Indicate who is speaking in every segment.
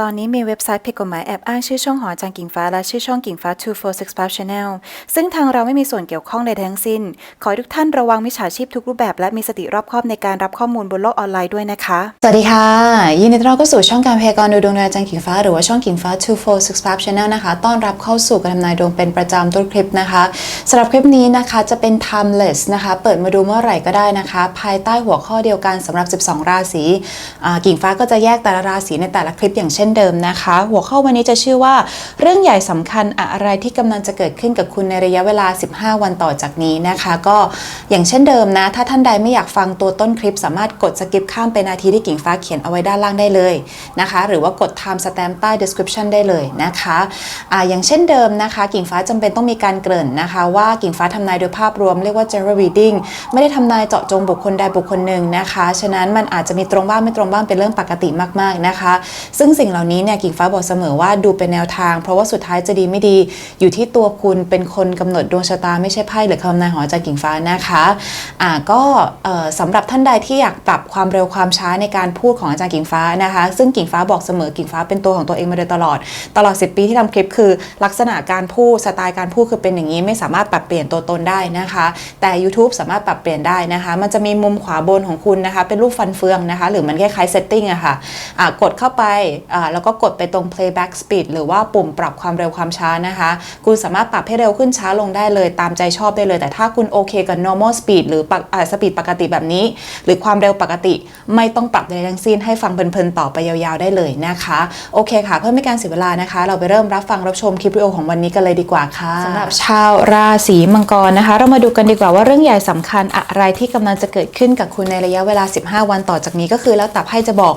Speaker 1: ตอนนี้มีเว็บไซต์ผิดกฎหมายแอบอ้างชื่อช่องหอจารย์กิ่งฟ้าและชื่อช่องกิ่งฟ้า 2465 Channel ซึ่งทางเราไม่มีส่วนเกี่ยวข้องใดทั้งสิ้น ขอให้ทุกท่านระวังมิจฉาชีพทุกรูปแบบและมีสติรอบคอบในการรับข้อมูลบนโลกออนไลน์ด้วยนะคะ
Speaker 2: สวัสดีค่ะ ยินดีต้อนรับเข้าสู่ช่องการพยากรณ์ดูดวงดยอาจารย์กิ่งฟ้าหรือว่าช่องกิ่งฟ้า 2465 Channel นะคะ ต้อนรับเข้าสู่การทำนายดวงเป็นประจำทุกคลิปนะคะสำหรับคลิปนี้นะคะจะเป็น timeless นะคะ เปิดมาดูเมื่อไหร่ก็ได้นะคะ ภายใต้หัวข้อเดียวกันสำหรับ 12 ราศีกิ่งฟ้าก็จะแยกแต่ละราศีในแต่ละคลิปอย่างเช่นเดิมนะคะ หัวข้อวันนี้จะชื่อว่า เรื่องใหญ่สำคัญอะไรที่กำลังจะเกิดขึ้นกับคุณในระยะเวลา 15 วันต่อจากนี้นะคะ ก็อย่างเช่นเดิมนะ ถ้าท่านใดไม่อยากฟังตัวต้นคลิป สามารถกดสกิปข้ามไปนาทีที่กิ่งฟ้าเขียนเอาไว้ด้านล่างได้เลยนะคะ หรือว่ากด time stamp ใต้ description ได้เลยนะคะอ่าอย่างเช่นเดิมนะคะ กิ่งฟ้าจำเป็นต้องมีการเกริ่นนะคะ ว่ากิ่งฟ้าทำนายโดยภาพรวมเรียกว่า general reading ไม่ได้ทำนายเจาะจงบุคคลใดบุคคลหนึ่งนะคะ ฉะนั้นมันอาจจะมีตรงบ้างไม่ตรงบ้างเป็นเรื่องปกติมากๆนะคะ ซึ่งสิ่งเหล่านี้เนี่ยกิ่งฟ้าบอกเสมอว่าดูเป็นแนวทาง เพราะว่าสุดท้ายจะดีไม่ดีอยู่ที่ตัวคุณเป็นคนกำหนดดวงชะตาไม่ใช่ไพ่หรือคำนายขอจารย์กิ่งฟ้านะคะอ่าก็เอ่อสำหรับท่านใดที่อยากปรับความเร็วความช้าในการพูดของอาจารย์กิ่งฟ้านะคะ ซึ่งกิ่งฟ้าบอกเสมอกิ่งฟ้าเป็นตัวของตัวเองมาโดยตลอด ตลอด 10 ปีที่ทำคลิปคือ ลักษณะการพูดสไตล์การพูดคือเป็นอย่างนี้ไม่สามารถปรับเปลี่ยนตัวตนได้นะคะ แต่ YouTube สามารถปรับเปลี่ยนได้นะคะ มันจะมีมุมขวาบนของคุณนะคะ เป็นรูปฟันเฟืองนะคะ หรือมันคล้ายๆ setting อะค่ะอ่ากดเข้าไปแล้วก็กดไปตรง playback speed หรือว่าปุ่มปรับความเร็วความช้านะคะ คุณสามารถปรับให้เร็วขึ้นช้าลงได้เลยตามใจชอบได้เลย แต่ถ้าคุณโอเคกับ normal speed หรือปกอ่า speed ปกติแบบนี้ หรือความเร็วปกติไม่ต้องปรับใดทั้งสิ้นให้ฟังเพลินๆต่อไปยาวๆได้เลยนะคะ โอเคค่ะ เพื่อไม่การเสียเวลานะคะ เราไปเริ่มรับฟังรับชมคลิปวิดีโอของวันนี้กันเลยดีกว่าค่ะสำหรับชาวราศีมังกรนะคะ เรามาดูกันดีกว่าว่าเรื่องใหญ่สำคัญอะไรที่กำลังจะเกิดขึ้นกับคุณในระยะเวลา 15 วันต่อจากนี้ก็คือ แล้วแต่ไพ่จะบอก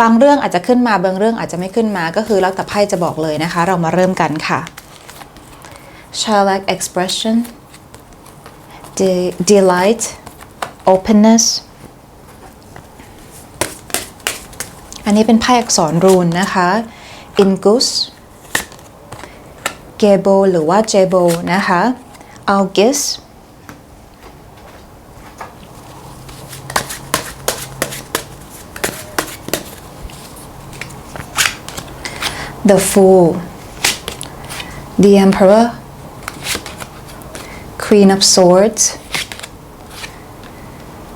Speaker 2: บางเรื่องอาจจะขึ้นมาบางเรื่องอาจจะไม่ขึ้นมาก็คือแล้วแต่ไพ่จะบอกเลยนะคะ เรามาเริ่มกันค่ะ childlike expression de- delight openness อันนี้เป็นไพ่อักษรรูนนะคะ ingus gebo หรือว่า jebo นะคะ august the fool the emperor queen of swords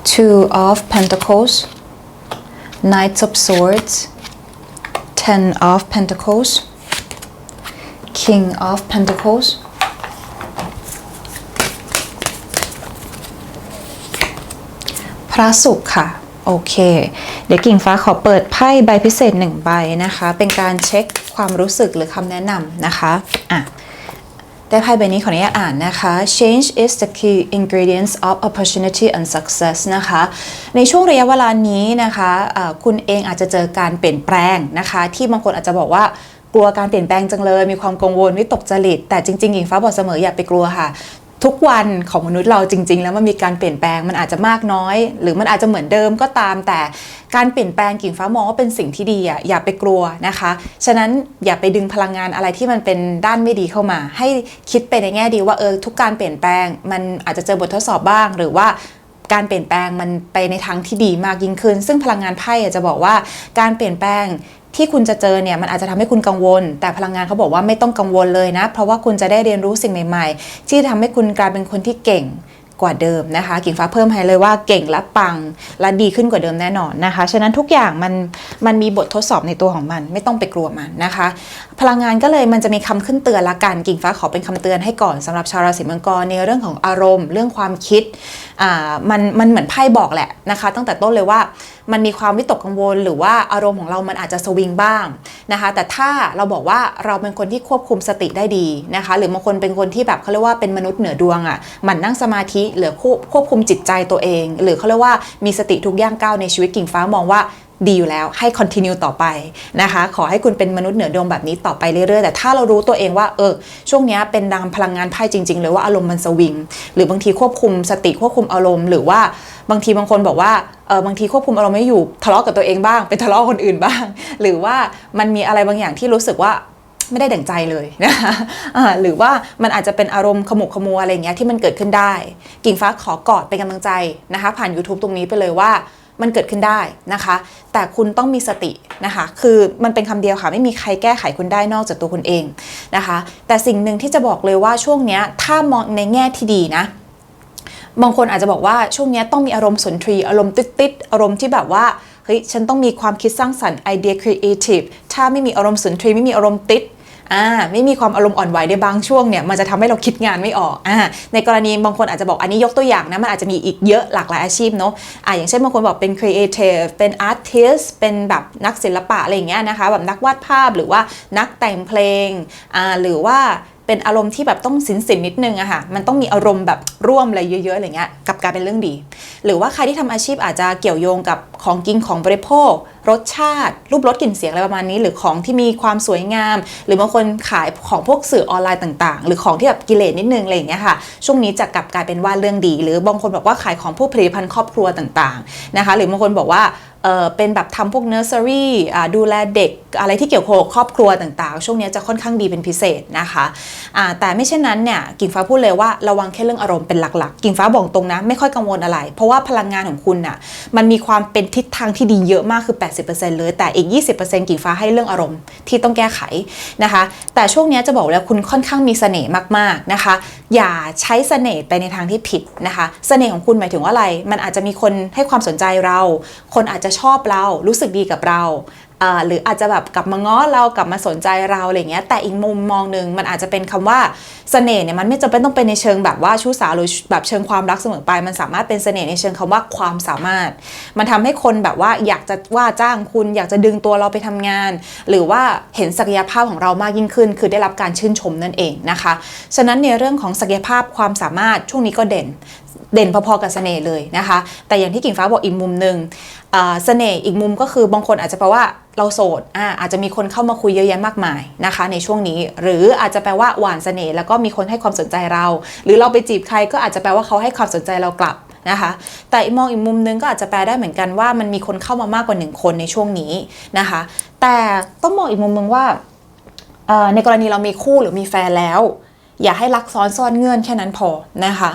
Speaker 2: two of pentacles knights of swords ten of pentacles king of pentacles พระศุกร์ค่ะโอเค เดี๋ยวกิ่งฟ้าขอเปิดไพ่ใบพิเศษหนึ่งใบนะคะ เป็นการเช็ค ความรู้สึกหรือคำแนะนำนะคะอะได้ไพ่ใบนี้ขออนุญาตอ่านนะคะ change is the key ingredients of opportunity and success นะคะ ในช่วงระยะเวลานี้นะคะะคุณเองอาจจะเจอการเปลี่ยนแปลงนะคะ ที่บางคนอาจจะบอกว่ากลัวการเปลี่ยนแปลงจังเลย มีความกังวลวิตกจริต แต่จริงๆหญิงฟ้าบอกเสมออย่าไปกลัวค่ะ ทุกวันของมนุษย์เราจริง ๆ แล้วมันมีการเปลี่ยนแปลงมันอาจจะมากน้อย หรือมันอาจจะเหมือนเดิมก็ตาม แต่การเปลี่ยนแปลงกิ่งฟ้ามองว่าเป็นสิ่งที่ดีอะอย่าไปกลัวนะคะ ฉะนั้นอย่าไปดึงพลังงานอะไรที่มันเป็นด้านไม่ดีเข้ามา ให้คิดไปในแง่ดีว่าเออทุกการเปลี่ยนแปลง มันอาจจะเจอบททดสอบบ้าง หรือว่าการเปลี่ยนแปลงมันไปในทางที่ดีมากยิ่งขึ้น ซึ่งพลังงานไพ่อะจะบอกว่าการเปลี่ยนแปลง ที่คุณจะเจอเนี่ยมันอาจจะทำให้คุณกังวล แต่พลังงานเขาบอกว่าไม่ต้องกังวลเลยนะ เพราะว่าคุณจะได้เรียนรู้สิ่งใหม่ ๆ ที่ทำให้คุณกลายเป็นคนที่เก่งกว่าเดิมนะคะ กิ่งฟ้าเพิ่มให้เลยว่าเก่งและปัง และดีขึ้นกว่าเดิมแน่นอนนะคะ ฉะนั้นทุกอย่างมันมันมีบททดสอบในตัวของมัน ไม่ต้องไปกลัวมันนะคะ พลังงานก็เลยมันจะมีคำขึ้นเตือนละกัน กิ่งฟ้าขอเป็นคำเตือนให้ก่อนสำหรับชาวราศีมังกรในเรื่องของอารมณ์ เรื่องความคิดอ่ามันมันเหมือนไพ่บอกแหละนะคะ ตั้งแต่ต้นเลยว่ามันมีความวิตกกังวล หรือว่าอารมณ์ของเรามันอาจจะสวิงบ้างนะคะแต่ถ้าเราบอกว่าเราเป็นคนที่ควบคุมสติได้ดีนะคะหรือบางคนเป็นคนที่แบบเขาเรียกว่าเป็นมนุษย์เหนือดวงอะ่ะมันนั่งสมาธิหรือควบคุมจิตใจตัวเอง หรือเขาเรียกว่ามีสติทุกย่างก้าวในชีวิตกิ่งฟ้ามองว่า ดีอยู่แล้วให้ continue ต่อไปนะคะ ขอให้คุณเป็นมนุษย์เหนือดวงแบบนี้ต่อไปเรื่อยๆ แต่ถ้าเรารู้ตัวเองว่าเออช่วงนี้เป็นดามพลังงานไพ่จริง ๆ เลยว่าอารมณ์มันสวิง หรือบางทีควบคุมสติควบคุมอารมณ์ หรือว่าบางทีบางคนบอกว่าเออบางทีควบคุมอารมณ์ไม่อยู่ทะเลาะกับตัวเองบ้างไปทะเลาะคนอื่นบ้าง หรือว่ามันมีอะไรบางอย่างที่รู้สึกว่าไม่ได้ดั่งใจเลยนะคะหรือว่ามันอาจจะเป็นอารมณ์ขมุกขมัวอะไรเงี้ยที่มันเกิดขึ้นได้ กิ่งฟ้าขอกอดเป็นกำลังใจนะคะ ผ่าน YouTube ตรงนี้ไปเลยว่า มันเกิดขึ้นได้นะคะ แต่คุณต้องมีสตินะคะ คือมันเป็นคำเดียวค่ะ ไม่มีใครแก้ไขคุณได้นอกจากตัวคุณเองนะคะ แต่สิ่งหนึ่งที่จะบอกเลยว่าช่วงนี้ถ้ามองในแง่ที่ดีนะบางคนอาจจะบอกว่าช่วงนี้ต้องมีอารมณ์สุนทรีอารมณ์ติดๆอารมณ์ที่แบบว่าเฮ้ยฉันต้องมีความคิดสร้างสรรค์ไอเดียครีเอทีฟถ้าไม่มีอารมณ์สุนทรีไม่มีอารมณ์ติด อ่าไม่มีความอารมณ์อ่อนไหวในบางช่วงเนี่ยมันจะทำให้เราคิดงานไม่ออกอ่าในกรณีบางคนอาจจะบอกอันนี้ยกตัวอย่างนะมันอาจจะมีอีกเยอะหลากหลายอาชีพเนาะอ่าอย่างเช่นบางคนบอกเป็นครีเอทีฟเป็นอาร์ติสเป็นแบบนักศิลปะอะไรอย่างเงี้ยนะคะแบบนักวาดภาพหรือว่านักแต่งเพลงอ่าหรือว่าเป็นอารมณ์ที่แบบต้องสินสินนิดนึงอะค่ะ มันต้องมีอารมณ์แบบร่วมอะไรเยอะๆอะไรเงี้ยกับกายเป็นเรื่องดี หรือว่าใครที่ทำอาชีพอาจจะเกี่ยวโยงกับของกินของบริโภค รสชาติ รูปรสกลิ่นเสียงอะไรประมาณนี้ หรือของที่มีความสวยงาม หรือบางคนขายของพวกสื่อออนไลน์ต่าง ๆ หรือของที่แบบกิเลสนิดนึงอะไรอย่างเงี้ยค่ะช่วงนี้จะกลับกลายเป็นว่าเรื่องดี หรือบางคนบอกว่าขายของพวกผลิตภัณฑ์ครอบครัวต่างๆนะคะหรือบางคนบอกว่าเป็นแบบทำพวกเนอร์เซอรี่ดูแลเด็กอะไรที่เกี่ยวข้องกับครอบครัวต่างๆ ช่วงนี้จะค่อนข้างดีเป็นพิเศษนะคะอ่าแต่ไม่เช่นนั้นเนี่ยกิ่งฟ้าพูดเลยว่าระวังแค่เรื่องอารมณ์เป็นหลักๆ กิ่งฟ้าบอกตรงนะไม่ค่อยกังวลอะไร เพราะว่าพลังงานของคุณน่ะมันมีความเป็นทิศทางที่ดีเยอะมากคือ80%เลยแต่อีก 20%กิ่งฟ้าให้เรื่องอารมณ์ที่ต้องแก้ไขนะคะ แต่ช่วงนี้จะบอกแล้วคุณค่อนข้างมีเสน่ห์มากๆนะคะ อย่าใช้เสน่ห์ไปในทางที่ผิดนะคะเสน่ห์ของคุณหมายถึงว่าอะไร มันอาจจะมีคนให้ความสนใจเรา คนอาจจะชอบเรารู้สึกดีกับเราอ่า หรืออาจจะแบบกลับมาง้อเรากลับมาสนใจเราอะไรเงี้ยแต่อีกมุมมองหนึ่งมันอาจจะเป็นคำว่าเสน่ห์เนี่ยมันไม่จำเป็นต้องเป็นในเชิงแบบว่าชู้สาวหรือแบบเชิงความรักเสมอไป มันสามารถเป็นเสน่ห์ในเชิงคำว่าความสามารถ มันทำให้คนแบบว่าอยากจะว่าจ้างคุณอยากจะดึงตัวเราไปทำงาน หรือว่าเห็นศักยภาพของเรามากยิ่งขึ้น คือได้รับการชื่นชมนั่นเองนะคะ ฉะนั้นในเรื่องของศักยภาพความสามารถช่วงนี้ก็เด่น เด่นพอๆกับเสน่ห์เลยนะคะ แต่อย่างที่กิ่งฟ้าบอกอีกมุมหนึ่งเสน่ห์อีกมุมก็คือบางคนอาจจะแปลว่าเราโสดอ่าอาจจะมีคนเข้ามาคุยเยอะแยะมากมายนะคะ ในช่วงนี้ หรืออาจจะแปลว่าหวานเสน่ห์แล้วก็มีคนให้ความสนใจเรา หรือเราไปจีบใครก็อาจจะแปลว่าเขาให้ความสนใจเรากลับนะคะ แต่มองอีกมุมนึงก็อาจจะแปลได้เหมือนกันว่ามันมีคนเข้ามามากกว่าหนึ่งคนในช่วงนี้นะคะ แต่ต้องมองอีกมุมนึงว่าในกรณีเรามีคู่หรือมีแฟนแล้ว อย่าให้รักซ้อนซ่อนเงื่อนแค่นั้นพอนะคะ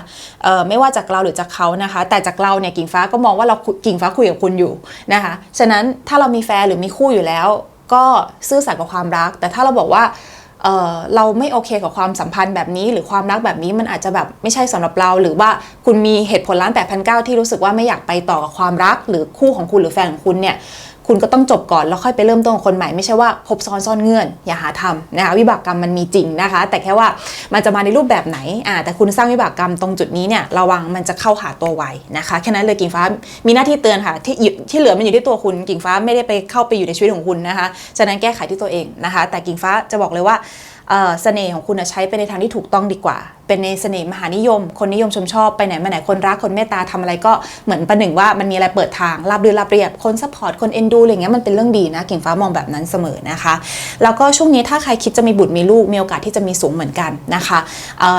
Speaker 2: ไม่ว่าจากเราหรือจากเขานะคะ แต่จากเราเนี่ยกิ่งฟ้าก็มองว่าเรากิ่งฟ้าคุยกับคุณอยู่นะคะฉะนั้นถ้าเรามีแฟนหรือมีคู่อยู่แล้ว ก็ซื่อสัตย์กับความรัก แต่ถ้าเราบอกว่าเเราไม่โอเคกับความสัมพันธ์แบบนี้ หรือความรักแบบนี้มันอาจจะแบบไม่ใช่สำหรับเรา หรือว่าคุณมีเหตุผลล้านแปดพันเก้าที่รู้สึกว่าไม่อยากไปต่อกับความรัก หรือคู่ของคุณหรือแฟนของคุณเนี่ย คุณก็ต้องจบก่อนแล้วค่อยไปเริ่มต้นกับคนใหม่ไม่ใช่ว่าคบซ้อนซ่อนเงื่อน อย่าหาทำนะคะวิบากกรรมมันมีจริงนะคะ แต่แค่ว่ามันจะมาในรูปแบบไหนอ่าแต่คุณสร้างวิบากกรรมตรงจุดนี้เนี่ยระวังมันจะเข้าหาตัวไวนะคะแค่นั้นเลยกิ่งฟ้ามีหน้าที่เตือนค่ะที่ที่เหลือมันอยู่ที่ตัวคุณกิ่งฟ้าไม่ได้ไปเข้าไปอยู่ในชีวิตของคุณนะคะฉะนั้นแก้ไขที่ตัวเองนะคะ แต่กิ่งฟ้าจะบอกเลยว่าเสน่ห์ของคุณใช้ไปในทางที่ถูกต้องดีกว่า เป็นในเสน่ห์มหานิยม คนนิยมชมชอบไปไหนมาไหนคนรักคนเมตตาทำอะไรก็เหมือนประหนึ่งว่ามันมีอะไรเปิดทางราบรื่นราบเรียบคนซัพพอร์ตคนเอ็นดูอะไรเงี้ยมันเป็นเรื่องดีนะกิ่งฟ้ามองแบบนั้นเสมอนะคะ แล้วก็ช่วงนี้ถ้าใครคิดจะมีบุตรมีลูกมีโอกาสที่จะมีสูงเหมือนกันนะคะ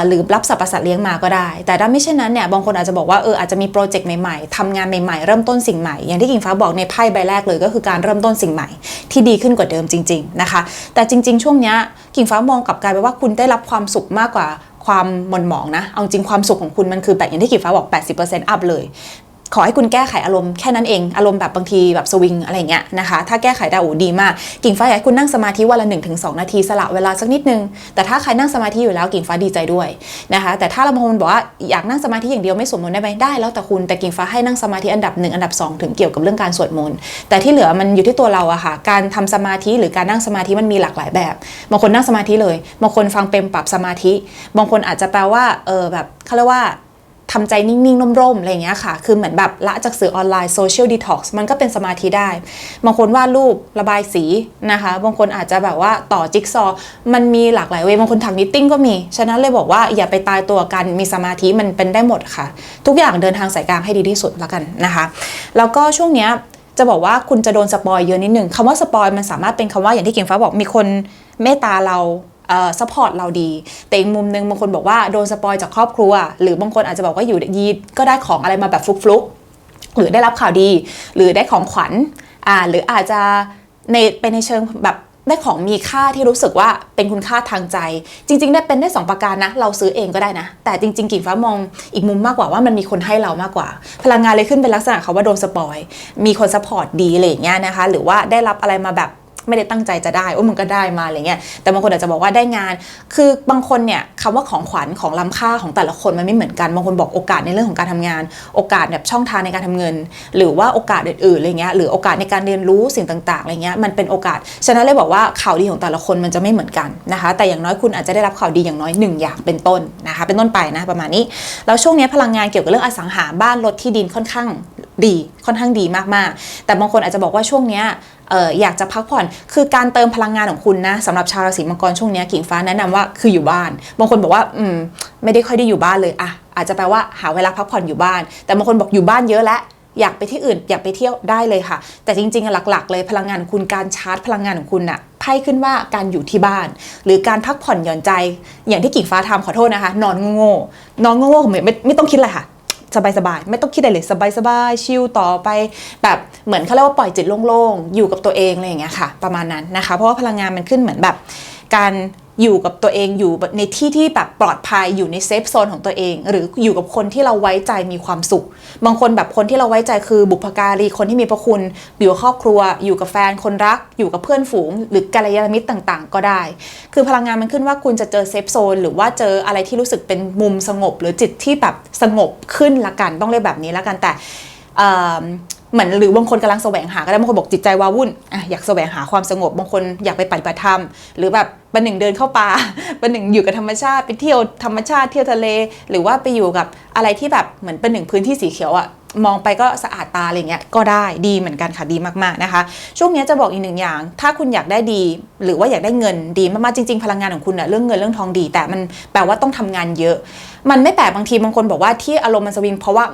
Speaker 2: หรือรับสัตว์ปสาทเลี้ยงมาก็ได้ แต่ถ้าไม่เช่นนั้นเนี่ยบางคนอาจจะบอกว่าเอออาจจะมีโปรเจกต์ใหม่ๆทำงานใหม่ๆ เริ่มต้นสิ่งใหม่ อย่างที่กิ่งฟ้าบอกในไพ่ใบแรกเลยก็คือการเริ่มต้นสิ่งใหม่ที่ดีขึ้นกว่าเดิมจริง ๆนะคะ แต่จริง ๆ ช่วงนี้กิ่งฟ้ามองกลับกลายไปว่าคุณได้รับความสุขมากกว่า ความหม่นหมองนะ เอาจริงความสุขของคุณมันคือแบบอย่างที่กิฟฟ้าบอก 80%อัพเลย ขอให้คุณแก้ไขอารมณ์แค่นั้นเองอารมณ์แบบบางทีแบบสวิงอะไรเงี้ยนะคะ ถ้าแก้ไขได้โอ้ดีมาก กิ่งฟ้าอยากให้คุณนั่งสมาธิวันละ 1-2 นาทีสละเวลาสักนิดนึง แต่ถ้าใครนั่งสมาธิอยู่แล้วกิ่งฟ้าดีใจด้วยนะคะ แต่ถ้าเราบางคนบอกว่าอยากนั่งสมาธิอย่างเดียวไม่สวดมนต์ได้ไหมได้ แล้วแต่คุณแต่กิ่งฟ้าให้นั่งสมาธิอันดับหนึ่งอันดับสองถึงเกี่ยวกับเรื่องการสวดมนต์แต่ที่เหลือมันอยู่ที่ตัวเราอะค่ะการทำสมาธิหรือการนั่งสมาธิมันมีหลากหลายแบบบางคนนั่งสมาธิเลยบางคนฟังเป็นปรับสมาธิ บางคนอาจจะแปลว่าเออแบบเขาเรียกว่า ทำใจนิ่งๆ ร่มๆ อะไรเงี้ยค่ะ คือเหมือนแบบละจากสื่อออนไลน์โซเชียลดีท็อกซ์มันก็เป็นสมาธิได้ บางคนวาดรูประบายสีนะคะ บางคนอาจจะแบบว่าต่อจิ๊กซอว์มันมีหลากหลายเวบางคนถักนิตติ้งก็มี ฉะนั้นเลยบอกว่าอย่าไปตายตัวกัน มีสมาธิมันเป็นได้หมดค่ะ ทุกอย่างเดินทางสายกลางให้ดีที่สุดแล้วกันนะคะ แล้วก็ช่วงเนี้ยจะบอกว่าคุณจะโดนสปอยเยอะนิดนึงคำว่าสปอยมันสามารถเป็นคำว่าอย่างที่เก่งฟ้าบอกมีคนเมตตาเรา ซัพพอร์ตเราดี แต่อีกมุมนึงบางคนบอกว่าโดนสปอยจากครอบครัว หรือบางคนอาจจะบอกว่าอยู่ยีก็ได้ของอะไรมาแบบฟลุกๆหรือได้รับข่าวดี หรือได้ของขวัญอ่าหรืออาจจะในไปในเชิงแบบได้ของมีค่าที่รู้สึกว่าเป็นคุณค่าทางใจ จริง ๆ ได้เป็นได้สองประการนะ เราซื้อเองก็ได้นะ แต่จริง ๆ กิ่งฟ้ามองอีกมุมมากกว่าว่ามันมีคนให้เรามากกว่า พลังงานเลยขึ้นเป็นลักษณะเขาว่าโดนสปอย มีคนซัพพอร์ตดีอะไรอย่างเงี้ยนะคะ หรือว่าได้รับอะไรมาแบบ ไม่ได้ตั้งใจจะได้โอ้มันก็ได้มาอะไรเงี้ยแต่บางคนอาจจะบอกว่าได้งาน คือบางคนเนี่ยคำว่าของขวัญของล้ำค่าของแต่ละคนมันไม่เหมือนกันบางคนบอกโอกาสในเรื่องของการทำงาน โอกาสแบบช่องทางในการทำเงิน หรือว่าโอกาสอื่นๆอะไรเงี้ยหรือโอกาสในการเรียนรู้สิ่งต่างๆอะไรเงี้ยมันเป็นโอกาสฉะนั้นเลยบอกว่าข่าวดีของแต่ละคนมันจะไม่เหมือนกันนะคะ แต่อย่างน้อยคุณอาจจะได้รับข่าวดีอย่างน้อยหนึ่งอย่างเป็นต้นนะคะ เป็นต้นไปนะประมาณนี้แล้วช่วงนี้พลังงานเกี่ยวกับเรื่องอสังหาบ้านรถที่ดินค่อนข้าง ดีค่อนข้างดีมากๆ แต่บางคนอาจจะบอกว่าช่วงเนี้ยเอออยากจะพักผ่อน คือการเติมพลังงานของคุณนะสำหรับชาวราศีมังกรช่วงนี้กิ่งฟ้าแนะนำว่าคืออยู่บ้าน บางคนบอกว่าอืมไม่ได้ค่อยได้อยู่บ้านเลยอะอาจจะแปลว่าหาเวลาพักผ่อนอยู่บ้าน แต่บางคนบอกอยู่บ้านเยอะแล้วอยากไปที่อื่นอยากไปเที่ยวได้เลยค่ะ แต่จริงๆหลักๆ เลยพลังงานของคุณการชาร์จพลังงานของคุณอะไพ่ขึ้นว่าการอยู่ที่บ้าน หรือการพักผ่อนหย่อนใจ อย่างที่กิ่งฟ้าทำขอโทษนะคะ นอนโง่ๆนอนโง่ๆไมไม่ไม่ต้องคิดอะไรค่ะ สบายๆ ไม่ต้องคิดอะไรเลยสบายๆ ชิลต่อไป แบบเหมือนเขาเรียกว่าปล่อยจิตโล่งๆ อยู่กับตัวเองอะไรอย่างเงี้ยค่ะ ประมาณนั้นนะคะ เพราะว่าพลังงานมันขึ้นเหมือนแบบการ อยู่กับตัวเองอยู่ในที่ที่แบบปลอดภัยอยู่ในเซฟโซนของตัวเอง หรืออยู่กับคนที่เราไว้ใจมีความสุข บางคนแบบคนที่เราไว้ใจคือบุพการีคนที่มีพระคุณ อยู่กับครอบครัว อยู่กับแฟนคนรัก อยู่กับเพื่อนฝูง หรือกัลยาณมิตรต่างๆ ก็ได้ คือพลังงานมันขึ้นว่าคุณจะเจอเซฟโซนหรือว่าเจออะไรที่รู้สึกเป็นมุมสงบ หรือจิตที่แบบสงบขึ้นละกันต้องเรียกแบบนี้ละกันแต่ เหมือนหรือบางคนกำลังแสวงหาก็ได้บางคนบอกจิตใจว้าวุ่นอะอยากแสวงหาความสงบบางคนอยากไปปฏิบัติธรรม หรือแบบเป็นหนึ่งเดินเข้าป่าเป็นหนึ่งอยู่กับธรรมชาติไปเที่ยวธรรมชาติเที่ยวทะเล หรือว่าไปอยู่กับอะไรที่แบบเหมือนเป็นหนึ่งพื้นที่สีเขียวอะ มองไปก็สะอาดตาอะไรเงี้ยก็ได้ดีเหมือนกันค่ะดีมากๆนะคะ ช่วงนี้จะบอกอีกหนึ่งอย่าง ถ้าคุณอยากได้ดี หรือว่าอยากได้เงินดีมากๆจริง ๆ พลังงานของคุณอะเรื่องเงินเรื่องทองดี แต่มันแปลว่าต้องทำงานเยอะ มันไม่แปลกบางทีบางคนบอกว่าที่อารมณ์มันสวิงเพราะว่า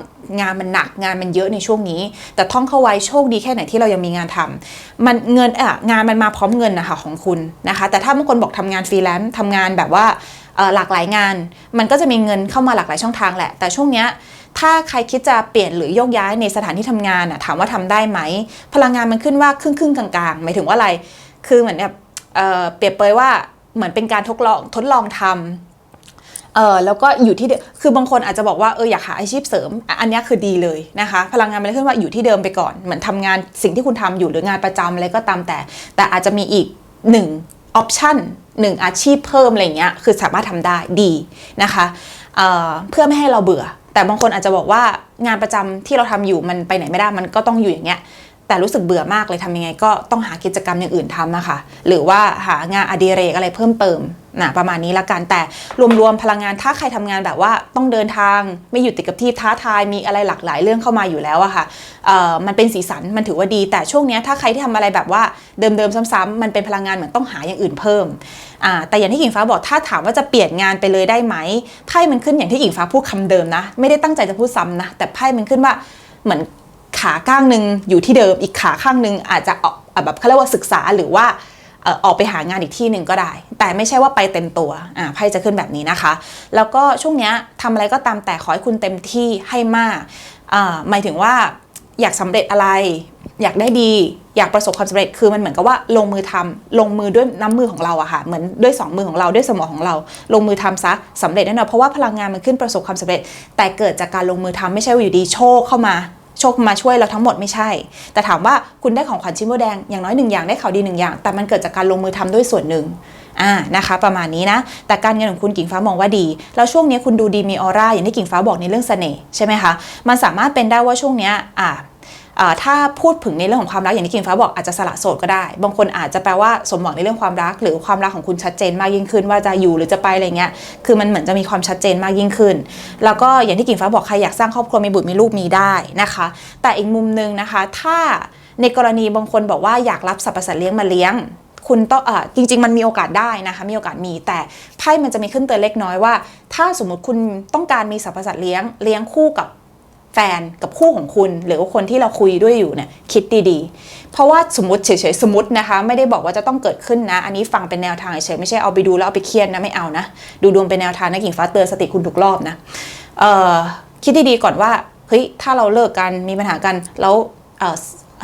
Speaker 2: งานมันหนักงานมันเยอะในช่วงนี้ แต่ท่องเข้าไว้โชคดีแค่ไหนที่เรายังมีงานทำมันเงินอะงานมันมาพร้อมเงินนะคะของคุณนะคะ แต่ถ้าบางคนบอกทำงานฟรีแลนซ์ทำงานแบบว่าหลากหลายงาน มันก็จะมีเงินเข้ามาหลากหลายช่องทางแหละ แต่ช่วงเนี้ย ถ้าใครคิดจะเปลี่ยนหรือโยกย้ายในสถานที่ทำงานอะถามว่าทำได้ไหม พลังงานมันขึ้นว่าครึ่งครึ่งๆกลางๆหมายถึงว่าอะไร คือเหมือนแบบเเปรียบเปรยว่าเหมือนเป็นการทดลองทดลองทำเออแล้วก็อยู่ที่เดิมคือบางคนอาจจะบอกว่าเอออยากหาอาชีพเสริม อันนี้คือดีเลยนะคะ พลังงานมันขึ้นว่าอยู่ที่เดิมไปก่อน เหมือนทำงานสิ่งที่คุณทำอยู่หรืองานประจำอะไรก็ตามแต่ แต่อาจจะมีอีกหนึ่งออปชั่นหนึ่งอาชีพเพิ่มอะไรเงี้ยคือสามารถทำได้ดีนะคะเเพื่อไม่ให้เราเบื่อ แต่บางคนอาจจะบอกว่างานประจำที่เราทำอยู่มันไปไหนไม่ได้มันก็ต้องอยู่อย่างเงี้ยแต่รู้สึกเบื่อมากเลยทำยังไง ก็ต้องหากิจกรรมอย่างอื่นทำนะคะหรือว่าหางานอดิเรกอะไรเพิ่มเติม นะประมาณนี้ละกันแต่รวมๆพลังงานถ้าใครทำงานแบบว่าต้องเดินทางไม่อยู่ติดกับที่ท้าทายมีอะไรหลากหลายเรื่องเข้ามาอยู่แล้วอะค่ะมันเป็นสีสันมันถือว่าดี แต่ช่วงนี้ถ้าใครที่ทำอะไรแบบว่าเดิมๆซ้ำๆมันเป็นพลังงานเหมือนต้องหาอย่างอื่นเพิ่มแต่อย่างที่กิ่งฟ้าบอกถ้าถามว่าจะเปลี่ยนงานไปเลยได้ไหมไพ่มันขึ้นอย่างที่กิ่งฟ้าพูดคำเดิมนะ ไม่ได้ตั้งใจจะพูดซ้ำนะแต่ไพ่มันขึ้นว่าเหมือนขาข้างหนึ่งอยู่ที่เดิมอีกขาข้างหนึ่งอาจจะออกแบบเขาเรียกว่าศึกษาหรือว่า ออกไปหางานอีกที่หนึ่งก็ได้ แต่ไม่ใช่ว่าไปเต็มตัวอ่าไพ่จะขึ้นแบบนี้นะคะ แล้วก็ช่วงนี้ทำอะไรก็ตามแต่ขอให้คุณเต็มที่ให้มากอ่าหมายถึงว่าอยากสำเร็จอะไร อยากได้ดี อยากประสบความสำเร็จคือมันเหมือนกับว่าลงมือทำลงมือด้วยน้ำมือของเราอะค่ะเหมือนด้วยสองมือของเราด้วยสมองของเรา ลงมือทำซะสำเร็จแน่นอนเพราะว่าพลังงานมันขึ้นประสบความสำเร็จ แต่เกิดจากการลงมือทำไม่ใช่ว่าอยู่ดีโชคเข้ามา โชคมาช่วยเราทั้งหมดไม่ใช่ แต่ถามว่าคุณได้ของขวัญชิ้นโบแดงอย่างน้อยหนึ่งอย่างได้ข่าวดีหนึ่งอย่าง แต่มันเกิดจากการลงมือทำด้วยส่วนหนึ่งอ่านะคะ ประมาณนี้นะ แต่การเงินของคุณกิ่งฟ้ามองว่าดี แล้วช่วงนี้คุณดูดีมีออร่าอย่างที่กิ่งฟ้าบอกในเรื่องเสน่ห์ใช่ไหมคะ มันสามารถเป็นได้ว่าช่วงเนี้ยอ่า ถ้าพูดถึงในเรื่องของความรักอย่างที่กิ่งฟ้าบอกอาจจะสละโสดก็ได้ บางคนอาจจะแปลว่าสมหวังในเรื่องความรัก หรือความรักของคุณชัดเจนมากยิ่งขึ้น ว่าจะอยู่หรือจะไปอะไรเงี้ยคือมันเหมือนจะมีความชัดเจนมากยิ่งขึ้น แล้วก็อย่างที่กิ่งฟ้าบอกใครอยากสร้างครอบครัวมีบุตรมีลูกมีได้นะคะ แต่อีกมุมนึงนะคะ ถ้าในกรณีบางคนบอกว่าอยากรับสัตว์ประสาทเลี้ยงมาเลี้ยงคุณต้องเออจริง ๆ มันมีโอกาสได้นะคะ มีโอกาสมี แต่ไพ่มันจะมีขึ้นเตือนเล็กน้อยว่า ถ้าสมมติคุณต้องการมีสัตว์ประสาทเลี้ยง เลี้ยงคู่กับ แฟนกับคู่ของคุณ หรือว่าคนที่เราคุยด้วยอยู่เนี่ยคิดดีๆ เพราะว่าสมมติเฉยๆสมมตินะคะ ไม่ได้บอกว่าจะต้องเกิดขึ้นนะ อันนี้ฟังเป็นแนวทางเฉยๆไม่ใช่เอาไปดูแล้วเอาไปเครียดนะไม่เอานะ ดูดวงเป็นแนวทางนะกิ่งฟ้าเตือนสติคุณทุกรอบนะเอ่อคิดดีๆก่อนว่าเฮ้ยถ้าเราเลิกกันมีปัญหากันแล้วเออ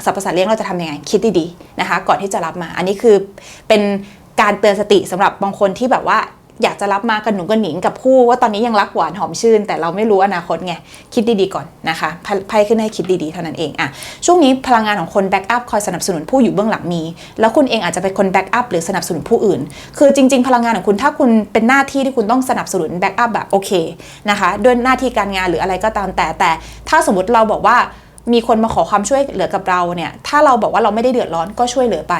Speaker 2: สรรพสัตเลี้ยงเราจะทำยังไงคิดดีๆนะคะ ก่อนที่จะรับมา อันนี้คือเป็นการเตือนสติสำหรับบางคนที่แบบว่า อยากจะรับมากันหนุงกันหนิงกับคู่ว่าตอนนี้ยังรักหวานหอมชื่น แต่เราไม่รู้อนาคตไงคิดดีๆก่อนนะคะไพ่ขึ้นให้คิดดีๆเท่านั้นเองอะช่วงนี้พลังงานของคนแบ็กอัพคอยสนับสนุนผู้อยู่เบื้องหลังมี แล้วคุณเองอาจจะเป็นคนแบ็กอัพหรือสนับสนุนผู้อื่น คือจริง ๆ พลังงานของคุณถ้าคุณเป็นหน้าที่ที่คุณต้องสนับสนุนแบ็กอัพแบบโอเคนะคะด้วยหน้าที่การงานหรืออะไรก็ตามแต่แต่ ถ้าสมมติเราบอกว่ามีคนมาขอความช่วยเหลือกับเราเนี่ย ถ้าเราบอกว่าเราไม่ได้เดือดร้อนก็ช่วยเหลือไป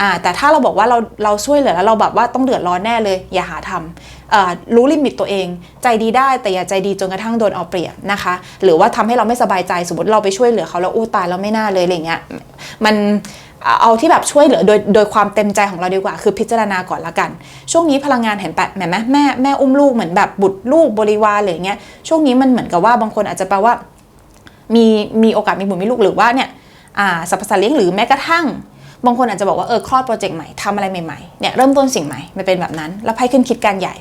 Speaker 2: อ่าแต่ถ้าเราบอกว่าเราเราช่วยเหลือแล้วเราแบบว่าต้องเดือดร้อนแน่เลย อย่าหาทำรู้ลิมิตตัวเอง ใจดีได้แต่อย่าใจดีจนกระทั่งโดนเอาเปรียบนะคะ หรือว่าทำให้เราไม่สบายใจสมมติเราไปช่วยเหลือเขาแล้วอู้ตายเราไม่น่าเลยอะไรเงี้ยมันเอาที่แบบช่วยเหลือโดยโดยความเต็มใจของเราดีกว่า คือพิจารณาก่อนละกัน ช่วงนี้พลังงานเห็นแปะแม่แม่แม่แม่อุ้มลูกเหมือนแบบบุตรลูกบริวารอะไรเงี้ยช่วงนี้มันเหมือนกับว่าบางคนอาจจะแปลว่า มีมีโอกาสมีบุตรมีลูกหรือว่าเนี่ยอ่าสรรพสัตว์เลี้ยงหรือแม้กระทั่ง บางคนอาจจะบอกว่าเออคลอดโปรเจกต์ใหม่ทำอะไรใหม่ๆเนี่ยเริ่มต้นสิ่งใหม่มันเป็นแบบนั้น แล้วไพ่ขึ้นคิดการใหญ่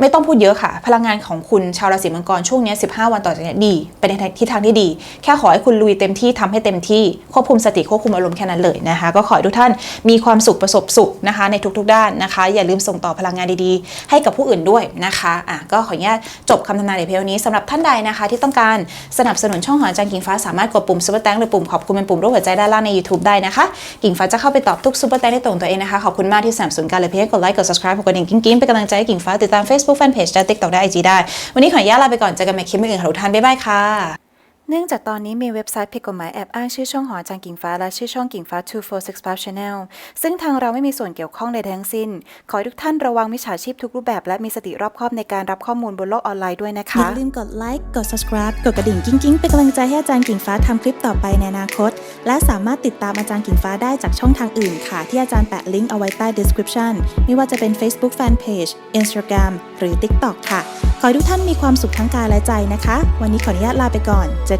Speaker 2: ไม่ต้องพูดเยอะค่ะ พลังงานของคุณชาวราศีมังกรช่วงนี้ 15 วันต่อจากนี้ดีไปในทิศทางที่ดี แค่ขอให้คุณลุยเต็มที่ทำให้เต็มที่ควบคุมสติควบคุมอารมณ์แค่นั้นเลยนะคะ ก็ขอให้ทุกท่านมีความสุขประสบสุขนะคะ ในทุกๆ ด้านนะคะ อย่าลืมส่งต่อพลังงานดีๆ ให้กับผู้อื่นด้วยนะคะอะก็ขออนุญาตจบคำทำนายในเพียงเท่านี้สำหรับท่านใดนะคะ ที่ต้องการสนับสนุนช่องหออาจารย์กิ่งฟ้าสามารถกดปุ่มซุปเปอร์แตงหรือปุ่มขอบคุณเป็นปุ่มรูปหัวใจด้านล่างใน YouTube ได้นะคะกิ่งฟ้าจะเข้าไปตอบทุกซุปเปอร์แตงได้ตรงตัวเองนะคะขอบคุณมากที่สนับสนุนกันเลยเพียงกดไลค์กด subscribe กดกระดิ่งกิ๊งๆเป็นกำลังใจให้กิ่งฟ้าติดตาม Facebook Fanpage และ TikTok ได้ IG ได้ วันนี้ขออนุญาตลาไปก่อนเจอกันใหม่คลิปอื่นค่ะทุกท่านบ๊ายบายค่ะ
Speaker 1: เนื่องจากตอนนี้มีเว็บไซต์ผิดกฎหมายแอบอ้างชื่อช่องหออาจารย์กิ่งฟ้าและชื่อช่องกิ่งฟ้า 2465 Channel ซึ่งทางเราไม่มีส่วนเกี่ยวข้องใดทั้งสิ้น ขอให้ทุกท่านระวังมิจฉาชีพทุกรูปแบบและมีสติรอบคอบในการรับข้อมูลบนโลกออนไลน์ด้วยนะคะ
Speaker 3: อย่าลืมกดไลค์ กด subscribe กดกระดิ่งกิ้งกิ้งเป็นกำลังใจให้อาจารย์กิ่งฟ้าทำคลิปต่อไปในอนาคต และสามารถติดตามอาจารย์กิ่งฟ้าได้จากช่องทางอื่นค่ะ ที่อาจารย์แปะลิงก์เอาไว้ใต้ description ไม่ว่าจะเป็น Facebook Fanpage Instagram หรือ TikTok ค่ะ ขอให้ทุกท่านมีความสุขทั้งกายและใจนะคะ วันนี้ขออนุญาตลาไปก่อนเจอ